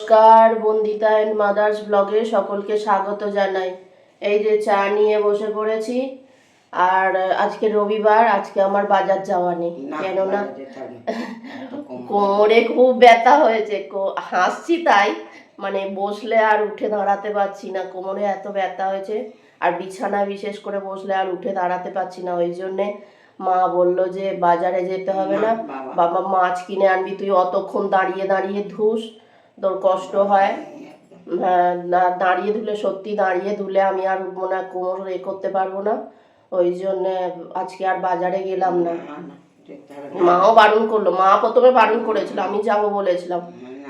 নমস্কার Bandita and mother's ব্লগে সকলকে স্বাগত জানাই। এই যে চা নিয়ে বসে পড়েছি আর আজকে রবিবার আজকে আমার বাজার যাওয়া নেই। কেননা কোমরে খুব ব্যথা হয়েছে হাসছি তাই মানে বসলে আর উঠে দাঁড়াতে পারছি না কোমরে এত ব্যথা হয়েছে আর বিছানা বিশেষ করে বসলে আর উঠে দাঁড়াতে পারছি না ওই জন্যে মা বলল যে বাজারে যেতে হবে না বাবা মাছ কিনে আনবি তুই অতক্ষণ দাঁড়িয়ে দাঁড়িয়ে ধুস তোর কষ্ট হয়। হ্যাঁ না- দাঁড়িয়ে ধুলে সত্যি দাঁড়িয়ে ধুলে আমি আর মনে হয় কোমর এ করতে পারব না। ওই জন্যে আজকে আর বাজারে গেলাম না। মাও বারণ করল। মা প্রথমে বারণ করেছিল আমি যাব বলেছিলাম।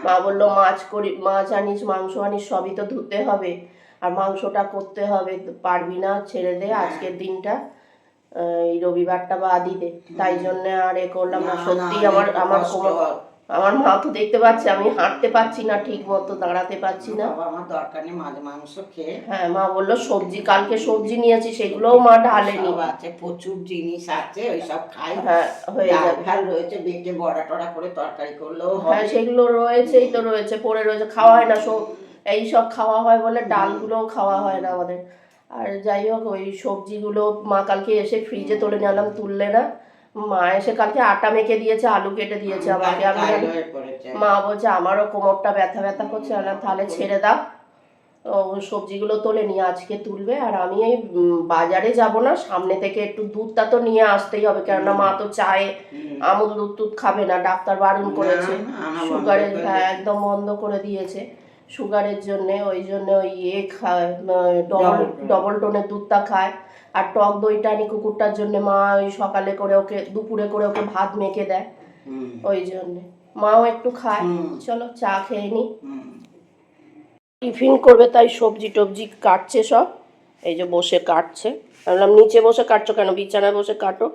মা বলল মাছ করি মাছ আনিস মাংস আনিস সবই তো ধুতে হবে। আর মাংসটা করতে হবে পারবি না ছেড়ে দে আজকের দিনটা। এই রবিবারটা বাদই দে। তাই জন্য আর এ করলাম না। সত্যি আমার আমার কোমর আমার মা তো দেখতে পাচ্ছে আমি হাঁটতে পারছি না ঠিক মতো দাঁড়াতে পারছি না। আমার দরকার নেই মাছ মাংস খেয়ে। হ্যাঁ মা বলল সবজি কালকে সবজি নিয়েছি সেগুলোও মা ঢালেনি। আছে প্রচুর জিনিস আছে ওই সব খাই। হ্যাঁ হয়ে যাবে। ফাল রয়েছে বেটে বড়া টড়া করে তরকারি করলেও হ্যাঁ সেগুলো রয়েছেই তো রয়েছে পড়ে রয়েছে খাওয়া হয় না সব এই সব খাওয়া হয় বলে ডালগুলোও খাওয়া হয় না আমাদের। আর যাই হোক ওই সবজিগুলো মা কালকে এসে ফ্রিজে তুলে নিয়ে আনলাম তুললে না। মা এসে কালকে আটা মেখে দিয়েছে আলু কেটে দিয়েছে আমাকে। আমি হয়ে মা বলছে আমারও কোমরটা ব্যথা ব্যথা করছে বললাম, তাহলে ছেড়ে দাও। ও সবজিগুলো তোলে নিয়ে আজকে তুলবে আর আমি এই বাজারে যাব না সামনে থেকে একটু দুধটা তো নিয়ে আসতেই হবে কেননা মা তো চায়ে আমুল দুধ টুধ খাবে না ডাক্তার বারণ করেছে। না, সুগারের হ্যাঁ একদম বন্ধ করে দিয়েছে। সুগারের জন্য ওই জন্য ওই ইয়ে খায় ডবল ডবল টোনের দুধটা খায়। আর টক দইটা আনি কুকুরটার জন্য মা ওই সকালে করে ওকে দুপুরে করে ওকে ভাত মেখে দেয়। ওই জন্যে। মাও একটু খায়। চলো চা খেয়ে নি। টিফিন করবে তাই সবজি টবজি কাটছে সব। এই যে বসে কাটছে। আমি বললাম নিচে বসে কাটছো কেন? বিছানায় বসে কাটো।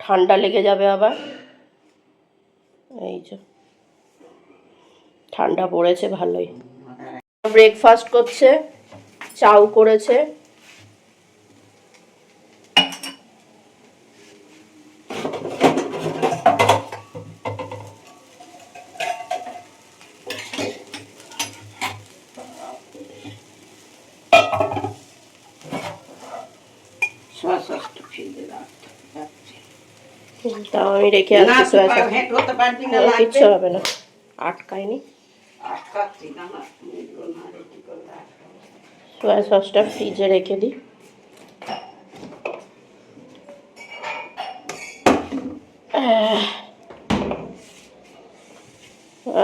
ঠান্ডা লেগে যাবে আবার। এই যে। ঠান্ডা পড়েছে ভালোই। ব্রেকফাস্ট করছে চাউ করেছে সস সসটা ফ্রিজে রাখতে যাচ্ছে। তাও আমি রেখে আসছি না, লাগবে। কিচ্ছু হবে না। আটকায়নি। সোয়া সসটা ফ্রিজে রেখে দিই।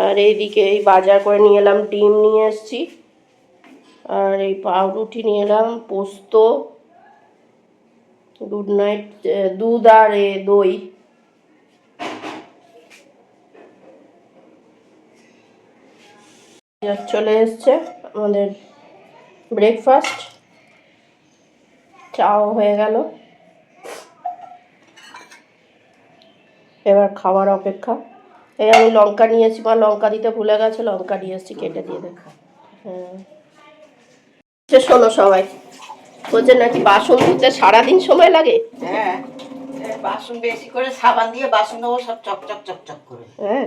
আর এইদিকে এই বাজার করে নিয়ে এলাম ডিম নিয়ে এসেছি। আর এই পাউরুটি নিয়ে এলাম পোস্ত গুড নাইট দুধ আর এ দই। চলে এসছে আমাদের ব্রেকফাস্ট চাও হয়ে গেল। এবার খাওয়ার অপেক্ষা। এই আমি লঙ্কা নিয়েছি বা লঙ্কা দিতে ভুলে গেছে লঙ্কা নিয়ে এসেছি কেটে দিয়ে দেখা। হ্যাঁ। শোনো সবাই বলছে নাকি বাসন ধুতে সারাদিন সময় লাগে? হ্যাঁ বাসন বেশি করে সাবান দিয়ে বাসন দেবো সব চকচক চকচক করে। হ্যাঁ।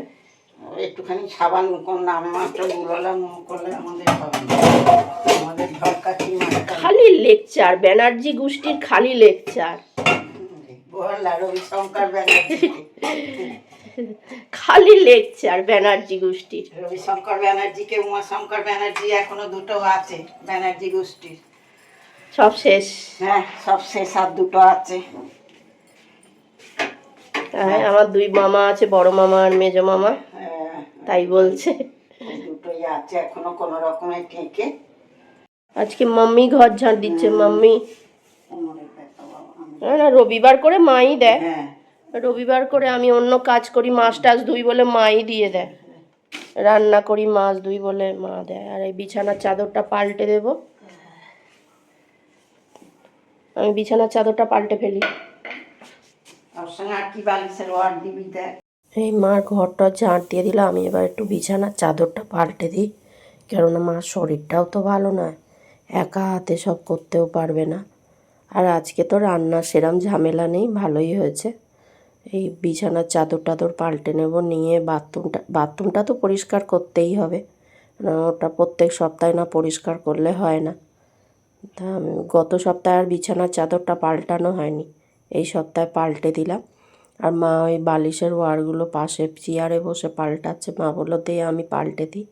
একটুখানি সাবান কোন নাম মাত্র গুলোলাম করলে আমাদের। আমাদের মাথা খালি লেকচার ব্যানার্জি গোষ্ঠীর খালি লেকচার। রবিশঙ্কর ব্যানার্জি। খালি লেকচার ব্যানার্জি গোষ্ঠীর। রবিশঙ্কর ব্যানার্জিকে উমাশঙ্কর ব্যানার্জি এখনও দুটো আছে ব্যানার্জি গোষ্ঠীর। সব শেষ। হ্যাঁ সব শেষ আর দুটো আছে। হ্যাঁ আমার দুই মামা আছে বড় মামা আর মেজো মামা। তাই বলছে। এই দুটোই আছে এখনও কোনো রকমের ঠেকে আজকে মাম্মি ঘর ঝাড় দিচ্ছে মাম্মি। না, রবিবার করে মাই দেয়। হ্যাঁ। রবিবার করে আমি অন্য কাজ করি মাছ টাছ ধুই বলে মাই দিয়ে দেয়। রান্না করি মাছ ধুই বলে মা দেয়। আর এই বিছানার চাদরটা পাল্টে দেব। আমি বিছানার চাদরটা পাল্টে ফেলি। সঙ্গে আর কি বালিশের ওয়ার্ড দিবি মার ঘরটা ঝাঁট দিয়ে দিলাম, আমি এবার একটু বিছানার চাদরটা পাল্টে দিই। কেননা মার শরীরটাও তো ভালো নয়, একা হাতে সব করতেও পারবে না। আর আজকে তো রান্না সেরম ঝামেলা নেই, ভালোই হয়েছে। এই বিছানার চাদর টাদর পাল্টে নেব, নিয়ে বাথরুমটা বাথরুমটা তো পরিষ্কার করতেই হবে। ওটা প্রত্যেক সপ্তাহে না পরিষ্কার করলে হয় না। গত সপ্তাহে আর বিছানার চাদরটা পাল্টানো হয়নি, এই সপ্তাহে পাল্টে দিলাম। আর মা ওই বালিশের ওয়ারগুলো পাশে চেয়ারে বসে পাল্টাচ্ছে। মা বলল, দে, আমি পাল্টে দিই।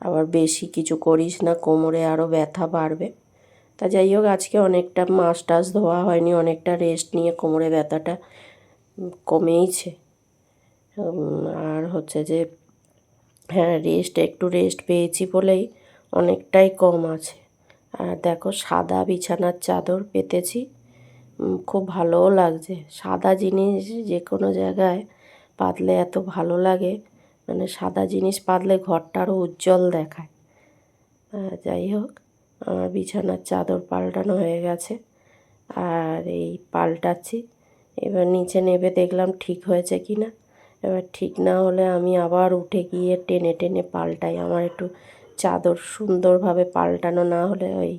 আবার বেশি কিছু করিস না, কোমরে আরও ব্যথা বাড়বে। তা যাই হোক, আজকে অনেকটা মাছ টাছ ধোয়া হয়নি, অনেকটা রেস্ট নিয়ে কোমরে ব্যথাটা কমেইছে। আর হচ্ছে যে হ্যাঁ রেস্ট একটু রেস্ট পেয়েছি বলেই অনেকটাই কম আছে। আর দেখো, সাদা বিছানার চাদর পেতেছি। খুব ভালোও লাগছে। সাদা জিনিস যে কোনো জায়গায় পাতলে এত ভালো লাগে। মানে সাদা জিনিস পাতলে ঘরটা আরও উজ্জ্বল দেখায়। যাই হোক, আমার বিছানার চাদর পাল্টানো হয়ে গেছে। আর এই পাল্টাচ্ছি। এবার নিচে নেবে দেখলাম ঠিক হয়েছে কি না এবার ঠিক না হলে আমি আবার উঠে গিয়ে টেনে টেনে পাল্টাই। আমার একটু চাদর সুন্দরভাবে পাল্টানো না হলে ওই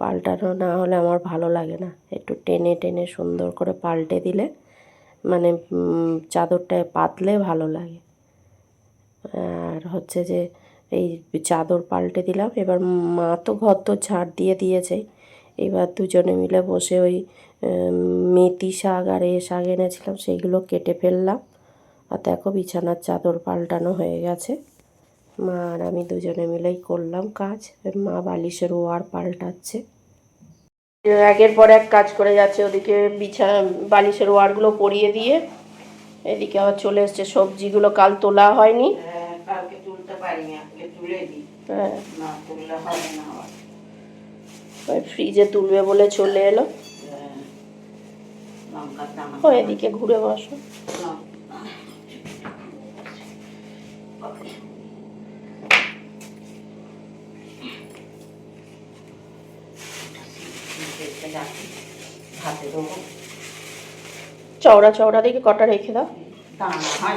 পাল্টানো না হলে আমার ভালো লাগে না। একটু টেনে টেনে সুন্দর করে পাল্টে দিলে মানে চাদরটায় পাতলে ভালো লাগে। আর হচ্ছে যে, এই চাদর পাল্টে দিলাম। এবার মা তো ঘর তো ঝাড় দিয়ে দিয়েছে। এবার দুজনে মিলে বসে ওই মেথি শাক আর এ শাক এনেছিলাম, সেইগুলো কেটে ফেললাম। আর দেখো বিছানার চাদর পাল্টানো হয়ে গেছে। মা আর আমি দুজনে মিলেই করলাম কাজ। মা বালিশের ওয়ার পাল্টাচ্ছে। একের পর এক কাজ করে যাচ্ছে ওদিকে বিছা বালিশের ওয়ারগুলো পরিয়ে দিয়ে। এদিকে আবার চলে এসছে সবজিগুলো কাল তোলা হয়নি। হ্যাঁ, কালকে তুলতে পারিনি আজকে তুলে দিই। হ্যাঁ। না তুললে হবে না ফ্রিজে তুলবে বলে চলে এলো। হ্যাঁ, ও এদিকে ঘুরে বসো। দেখতে যাচ্ছি, ভাতে দেবো। চওড়া চওড়া দেখে কটা রেখে দাও। দানা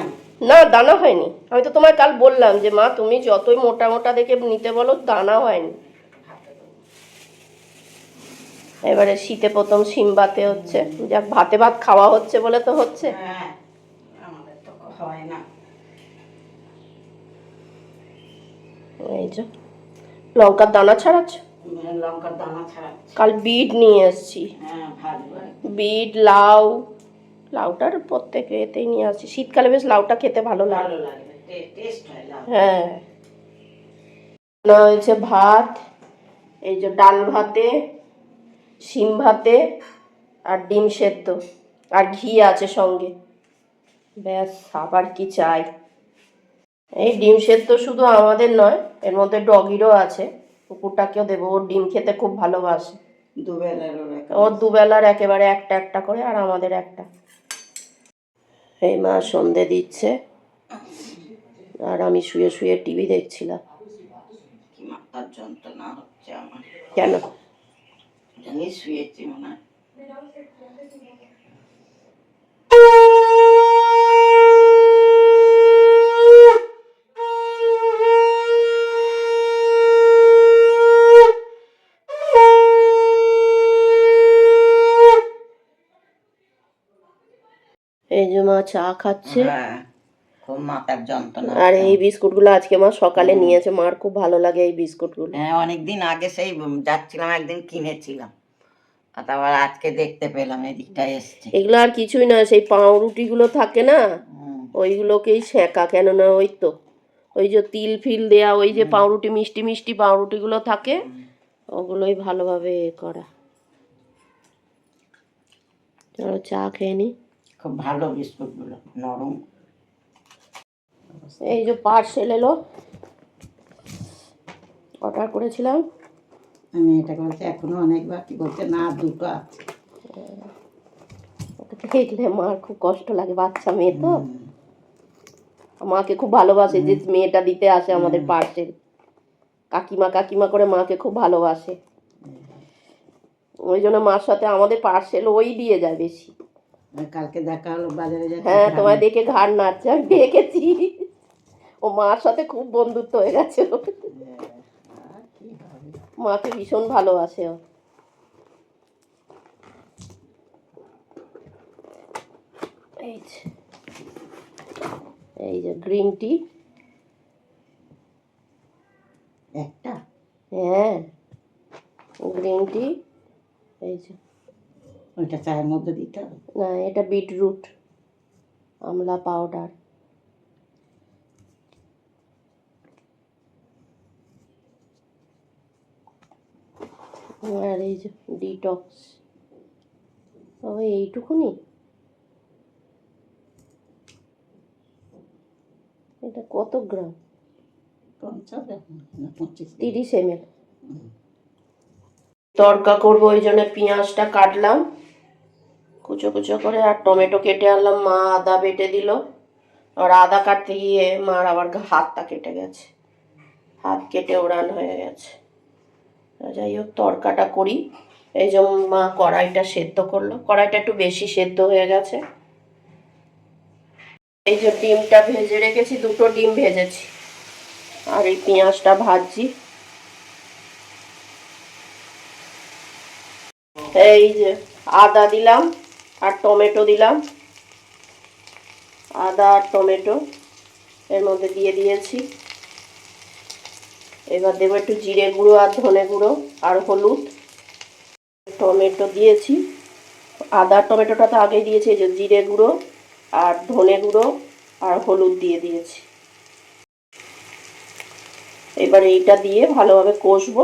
না দানা হয়নি। আমি তো তোমায় কাল বললাম যে মা তুমি যতই মোটা মোটা দেখে নিতে বলো দানা হয়নি। এবারে শীতে প্রথম সিম ভাতে হচ্ছে। যাক ভাতে ভাত খাওয়া হচ্ছে বলে তো হচ্ছে। হ্যাঁ হয় না। এই যে লঙ্কার দানা ছাড়াচ্ছ? লঙ্কার দানা ছাড়া কাল বিট নিয়ে এসছি হ্যাঁ বিট লাউ লাউটার প্রত্যেক এতেই নিয়ে আসছি। শীতকালে বেশ লাউটা খেতে ভালো লাগে। হয় হ্যাঁ। হয়েছে ভাত এই যে ডাল ভাতে শিম ভাতে আর ডিম সেদ্ধ আর ঘি আছে সঙ্গে। ব্যাস আবার কি চাই? এই ডিম সেদ্ধ শুধু আমাদের নয় এর মধ্যে ডগিরও আছে। কুকুরটাকেও দেবো ওর ডিম খেতে খুব ভালোবাসে। দুবেলার ওর দুবেলার একেবারে একটা একটা করে আর আমাদের একটা। এই মা সন্ধে দিচ্ছে আর আমি শুয়ে শুয়ে টিভি দেখছিলাম। যন্ত্রণা হচ্ছে আমার। কেন? শুয়েছি মনে হয়। এই যে মা চা খাচ্ছে। হ্যাঁ খুব মাথার যন্ত্রণা। আর এই বিস্কুটগুলো আজকে মা সকালে নিয়েছে। মার খুব ভালো লাগে এই বিস্কুটগুলো। হ্যাঁ অনেকদিন আগে সেই যাচ্ছিলাম একদিন কিনেছিলাম। তারপর আজকে দেখতে পেলাম এদিকটা এসছে। এগুলো আর কিছুই না সেই পাউরুটিগুলো থাকে না ওইগুলোকেই সেঁকা কেননা ওই তো ওই যে তিল ফিল দেয়া ওই যে পাউরুটি মিষ্টি মিষ্টি পাউরুটিগুলো থাকে ওগুলোই ভালোভাবে করা। চলো চা খেয়ে নি। খুব ভালো বিস্কুটগুলো নরম। এই যে পার্সেল এলো। অর্ডার করেছিলাম। আমি এটা বলছি এখনও অনেক বাকি বলছে না দুটো আছে। দেখলে মার খুব কষ্ট লাগে বাচ্চা মেয়ে তো। মাকে খুব ভালোবাসে যে মেয়েটা দিতে আসে আমাদের পার্সেল। কাকিমা কাকিমা করে মাকে খুব ভালোবাসে। ওই জন্য মার সাথে আমাদের পার্সেল ওই দিয়ে যায় বেশি। কালকে দেখা হলো বাজারে হ্যাঁ তোমায় দেখে ঘাড় নাড়ছে আমি দেখেছি। ও মার সাথে খুব বন্ধুত্ব হয়ে গেছে। মাকে ভীষণ ভালোবাসে ও। এই যে গ্রিন টি একটা? হ্যাঁ গ্রিন টি এই যে। ওইটা চায়ের মধ্যে দিতে হবে। না এটা বিটরুট আমলা পাউডার। আর এই যে ডিটক্স। ও এইটুকুনি। এটা কত গ্রাম? তিরিশ এম এল। তড়কা করব ওই জন্য পেঁয়াজটা কাটলাম। কুচো কুচো করে আর টমেটো কেটে আনলাম, মা আদা বেটে দিল। আর আদা কাটতে গিয়ে মার আবার হাতটা কেটে গেছে। হাত কেটে ওড়ান হয়ে গেছে। যাই হোক তড়কাটা করি। এই যে মা কড়াইটা সেদ্ধ করল। কড়াইটা একটু বেশি সেদ্ধ হয়ে গেছে। এই যে ডিমটা ভেজে রেখেছি, দুটো ডিম ভেজেছি। আর এই পেঁয়াজটা ভাজছি। এই যে আদা দিলাম। আর টমেটো দিলাম। আদা আর টমেটো এর মধ্যে দিয়ে দিয়েছি। এবার দেবো একটু জিরে গুঁড়ো আর ধনে গুঁড়ো আর হলুদ। টমেটো দিয়েছি। আদা টমেটোটা তো আগেই দিয়েছি যে জিরে গুঁড়ো আর ধনে গুঁড়ো আর হলুদ দিয়ে দিয়েছি। এবার এইটা দিয়ে ভালোভাবে কষবো,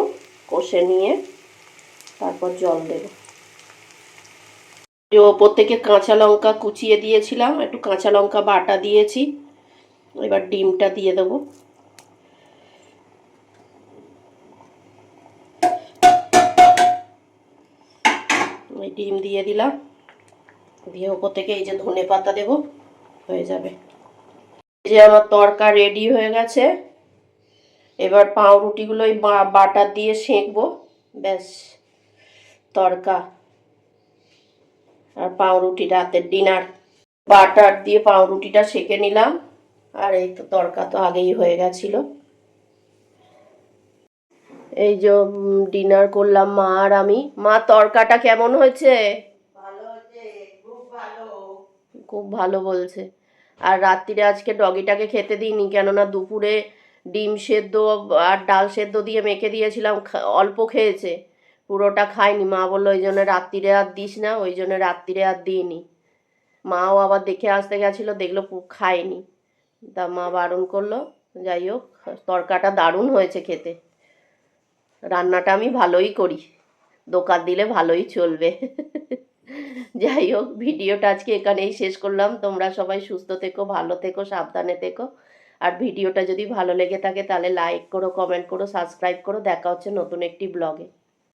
কষে নিয়ে তারপর জল দেবো। ওপর থেকে কাঁচা লঙ্কা কুচিয়ে দিয়েছিলাম, একটু কাঁচা লঙ্কা বাটা দিয়েছি। এবার ডিমটা দিয়ে দেবো। ডিম দিয়ে দিলাম। দিয়ে ওপর থেকে এই যে ধনে পাতা দেবো, হয়ে যাবে। এই যে আমার তরকা রেডি হয়ে গেছে। এবার পাউরুটিগুলো বাটার দিয়ে সেঁকবো। ব্যাস, তরকা। আর পাউরুটি রাতের ডিনার বাটার দিয়ে পাউরুটিটা সেঁকে নিলাম। আর এই তো তরকা তো আগেই হয়ে গেছিল। এই যে ডিনার করলাম মা আর আমি। মা তরকাটা কেমন হয়েছে? খুব ভালো। খুব ভালো বলছে। আর রাত্রিরে আজকে ডগিটাকে খেতে দিইনি কেননা দুপুরে ডিম সেদ্ধ আর ডাল সেদ্ধ দিয়ে মেখে দিয়েছিলাম অল্প খেয়েছে। পুরোটা খাইনি। মা বলল, ওই জন্য রাত্রিরে আর দিস না, ওই জন্য রাত্রিরে আর দিইনি। মাও আবার দেখে আসতে গেছিল, দেখল খায়নি। তা মা বারণ করল, যাই হোক, তরকাটা দারুণ হয়েছে খেতে। রান্নাটা আমি ভালোই করি। দোকান দিলে ভালোই চলবে। যাই হোক, ভিডিওটা আজকে এখানেই শেষ করলাম। তোমরা সবাই সুস্থ থেকো, ভালো থেকো, সাবধানে থেকো। আর ভিডিওটা যদি ভালো লেগে থাকে, তাহলে লাইক করো কমেন্ট করো সাবস্ক্রাইব করো। দেখা হচ্ছে নতুন একটি ব্লগে